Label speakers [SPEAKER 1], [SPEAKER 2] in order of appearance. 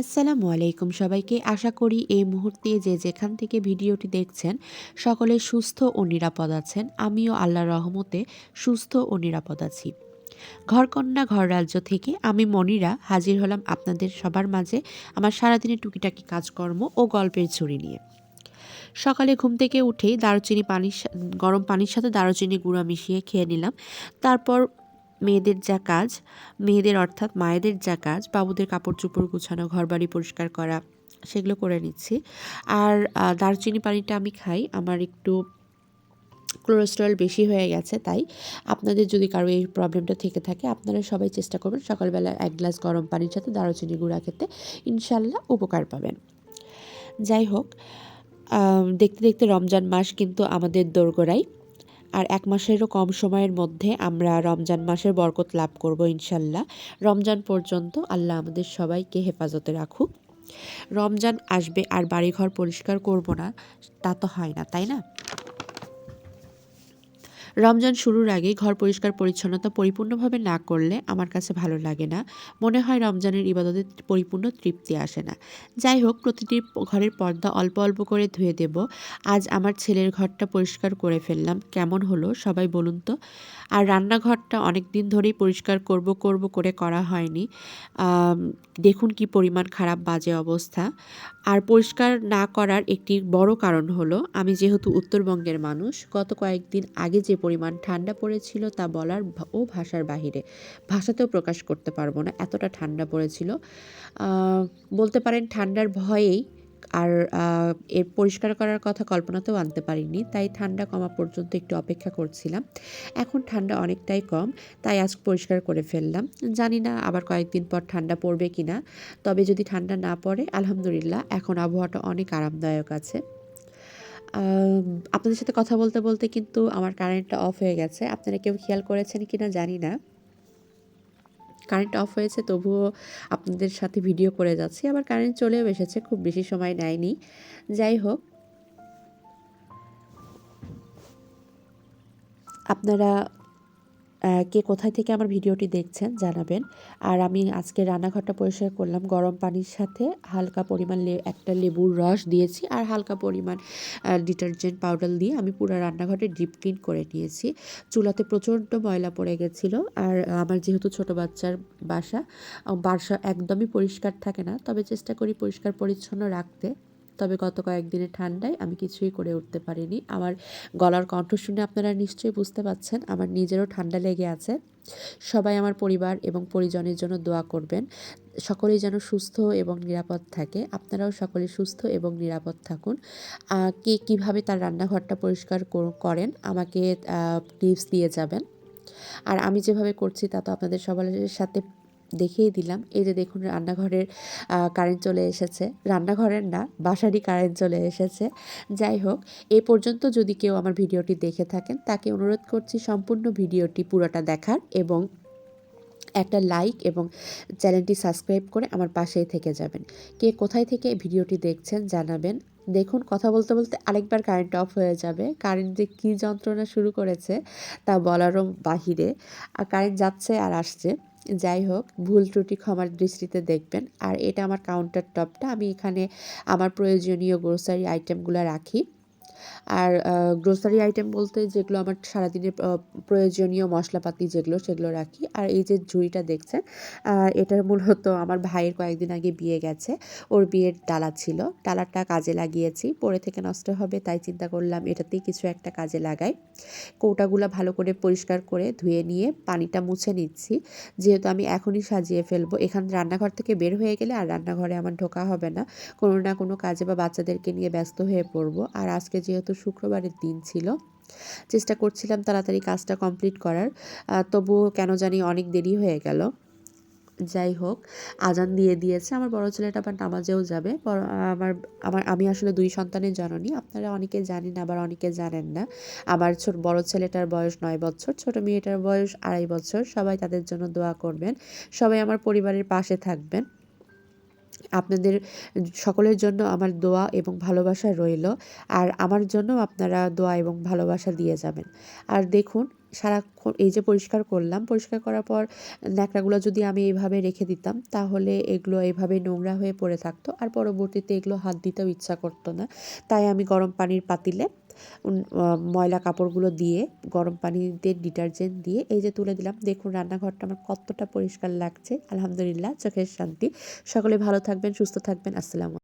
[SPEAKER 1] আসসালামু আলাইকুম সবাইকে। আশা করি এই মুহূর্তে যে যেখান থেকে ভিডিওটি দেখছেন, সকলে সুস্থ ও নিরাপদ আছেন। আমিও আল্লাহর রহমতে সুস্থ ও নিরাপদ আছি। ঘরকন্যা ঘর রাজ্য থেকে আমি মনিরা হাজির হলাম আপনাদের সবার মাঝে আমার সারাদিনের টুকিটাকি কাজকর্ম ও গল্পের ছুরি নিয়ে। সকালে ঘুম থেকে উঠেই দারুচিনি পানির গরম পানির সাথে দারুচিনি গুঁড়া মিশিয়ে খেয়ে নিলাম। তারপর মেয়েদের যা কাজ, মেয়েদের অর্থাৎ মায়েদের যা কাজ, বাবুদের কাপড় চোপড় গুছানো, ঘরবাড়ি পরিষ্কার করা, সেগুলো করে নিচ্ছি। আর দারুচিনি পানিটা আমি খাই, আমার একটু কোলেস্টেরল বেশি হয়ে গেছে, তাই আপনাদের যদি কারও এই প্রবলেমটা থেকে থাকে, আপনারা সবাই চেষ্টা করবেন সকালবেলা এক গ্লাস গরম পানির সাথে দারুচিনি গুঁড়া খেতে, ইনশাল্লাহ উপকার পাবেন। যাই হোক দেখতে দেখতে রমজান মাস কিন্তু আমাদের দোরগোড়াই। আর এক মাসেরও কম সময়ের মধ্যে আমরা রমজান মাসের বরকত লাভ করব ইনশাল্লাহ। রমজান পর্যন্ত আল্লাহ আমাদের সবাইকে হেফাজতে রাখুক। রমজান আসবে আর বাড়িঘর পরিষ্কার করব না, তা তো হয় না, তাই না? রমজান শুরুর আগে ঘর পরিষ্কার, পরিচ্ছন্নতা পরিপূর্ণভাবে না করলে আমার কাছে ভালো লাগে না। মনে হয় রমজানের ইবাদতে পরিপূর্ণ তৃপ্তি আসে না। যাই হোক, প্রতিটি ঘরের পর্দা অল্প অল্প করে ধুয়ে দেব। আজ আমার ছেলের ঘরটা পরিষ্কার করে ফেললাম। কেমন হলো সবাই বলুন তো? আর রান্নাঘরটা অনেক দিন ধরেই পরিষ্কার করব করব করে করা হয়নি। দেখুন কি পরিমাণ খারাপ বাজে অবস্থা। আর পরিষ্কার না করার একটি বড় কারণ হলো, আমি যেহেতু উত্তরবঙ্গের মানুষ, গত কয়েকদিন আগে যে পরিমাণ ঠান্ডা পড়েছিল তা বলার ও ভাষার বাহিরে। ভাষাতেও প্রকাশ করতে পারব না, এতটা ঠান্ডা পড়েছিল। বলতে পারেন ঠান্ডার ভয়েই আর এর পরিষ্কার করার কথা কল্পনাতেও আনতে পারিনি, তাই ঠান্ডা কমা পর্যন্ত একটু অপেক্ষা করছিলাম। এখন ঠান্ডা অনেকটাই কম, তাই আজ পরিষ্কার করে ফেললাম। জানি না আবার কয়েকদিন পর ঠান্ডা পড়বে কি না, তবে যদি ঠান্ডা না পড়ে, আলহামদুলিল্লাহ, এখন আবহাওয়াটা অনেক আরামদায়ক আছে। আপনাদের সাথে কথা বলতে বলতে কিন্তু আমার কারেন্টটা অফ হয়ে গেছে। আপনারা কেউ খেয়াল করেছেন কি না জানি না। কারেন্ট অফ হয়েছে, তবুও আপনাদের সাথে ভিডিও করে যাচ্ছি। আবার কারেন্ট চলেও এসেছে, খুব বেশি সময় নেয়নি। যাই হোক। আপনারা কে কোথায় থেকে আমার ভিডিওটি দেখছেন জানাবেন। আর আমি আজকে রান্নাঘরটা পরিষ্কার করলাম। গরম পানির সাথে হালকা পরিমাণ একটা লেবুর রস দিয়েছি আর হালকা পরিমাণ ডিটারজেন্ট পাউডার দিয়ে আমি পুরো রান্নাঘরটা ডিপ ক্লিন করে নিয়েছি। চুলাতে প্রচণ্ড ময়লা পড়ে গেছিল আর আমার যেহেতু ছোট বাচ্চার বাসা বাসা একদমই পরিষ্কার থাকে না। তবে চেষ্টা করি পরিষ্কার পরিচ্ছন্ন রাখতে। তবে গত কয়েকদিনের ঠান্ডায় আমি কিছুই করে উঠতে পারিনি। আমার গলার কণ্ঠ শুনে আপনারা নিশ্চয়ই বুঝতে পাচ্ছেন, আমার নিজেরও ঠান্ডা লেগে আছে। সবাই আমার পরিবার এবং পরিজনের জন্য দোয়া করবেন। সকলেই যেন সুস্থ এবং নিরাপদ থাকে। আপনারাও সকলে সুস্থ এবং নিরাপদ থাকুন। কে কীভাবে তার রান্নাঘরটা পরিষ্কার কর- করেন, আমাকে টিপস দিয়ে যাবেন। আর আমি যেভাবে করছি তা তো আপনাদের সবার সাথে দেখিয়ে দিলাম। এই যে দেখুন, রান্নাঘরের কারেন্ট চলে এসেছে। রান্নাঘরের না, বাসারই কারেন্ট চলে এসেছে। যাই হোক, এ পর্যন্ত যদি কেউ আমার ভিডিওটি দেখে থাকেন, তাকে অনুরোধ করছি সম্পূর্ণ ভিডিওটি পুরোটা দেখার এবং একটা লাইক এবং চ্যানেলটি সাবস্ক্রাইব করে আমার পাশেই থেকে যাবেন। কে কোথায় থেকে ভিডিওটি দেখছেন জানাবেন। দেখুন, কথা বলতে বলতে আরেকবার কারেন্ট অফ হয়ে যাবে। কারেন্ট যে কী যন্ত্রণা শুরু করেছে তা বলারও বাহিরে। আর কারেন্ট যাচ্ছে আর আসছে। যাই হোক, ভুল ত্রুটি ক্ষমার দৃষ্টিতে দেখবেন। আর এটা আমার কাউন্টার টপটা আমি এখানে আমার প্রয়োজনীয় গ্রোসারি আইটেমগুলো রাখি। আর গ্রোসারি আইটেম বলতে যেগুলো আমার সারাদিনের প্রয়োজনীয় মশলাপাতি যেগুলো, সেগুলো রাখি। আর এই যে ঝুড়িটা দেখছেন এটা মূলত আমার ভাইয়ের কয়েকদিন আগে বিয়ে গেছে। ওর বিয়ের ডালা ছিল। ডালাটা কাজে লাগিয়েছি। পরে থেকে নষ্ট হবে, তাই চিন্তা করলাম এটাতেই কিছু একটা কাজে লাগাই। কৌটাগুলো ভালো করে পরিষ্কার করে ধুয়ে নিয়ে পানিটা মুছে নিচ্ছি। যেহেতু আমি এখনই সাজিয়ে ফেলব, এখান রান্নাঘর থেকে বের হয়ে গেলে আর রান্নাঘরে আমার ঢোকা হবে না। কোনো না কোনো কাজে বা বাচ্চাদেরকে নিয়ে ব্যস্ত হয়ে পড়ব। আর আজকে যেহেতু শুক্রবারের দিন ছিল, চেষ্টা করছিলাম তাড়াতাড়ি কাজটা কমপ্লিট করার। তবুও কেন জানি অনেক দেরি হয়ে গেল। যাই হোক, আজান দিয়ে দিয়েছে। আমার বড় ছেলেটা আবার নামাজেও যাবে। আমার আমার, আমি আসলে দুই সন্তানের জননী। আপনারা অনেকে জানেন, আবার অনেকে জানেন না। আমার ছোট, বড় ছেলেটার বয়স নয় বছর, ছোট মেয়েটার বয়স আড়াই বছর। সবাই তাদের জন্য দোয়া করবেন। সবাই আমার পরিবারের পাশে থাকবেন। আপনাদের সকলের জন্য আমার দোয়া এবং ভালোবাসা রইল। আর আমার জন্য আপনারা দোয়া এবং ভালোবাসা দিয়ে যাবেন। আর দেখুন, সারাক্ষণ এই যে পরিষ্কার করলাম, পরিষ্কার করার পর ন্যাকড়াগুলো যদি আমি এইভাবে রেখে দিতাম, তাহলে এগুলো এইভাবে নোংরা হয়ে পড়ে থাকতো। আর পরবর্তীতে এগুলো হাত দিতেও ইচ্ছা করতো না। তাই আমি গরম পানির পাতিলে ময়লা কাপড়গুলো দিয়ে, গরম পানিতে ডিটারজেন্ট দিয়ে এই যে তুলে দিলাম। দেখুন, রান্নাঘরটা আমার কতটা পরিষ্কার লাগছে। আলহামদুলিল্লাহ, চোখের শান্তি। সকলে ভালো থাকবেন, সুস্থ থাকবেন। আসসালামু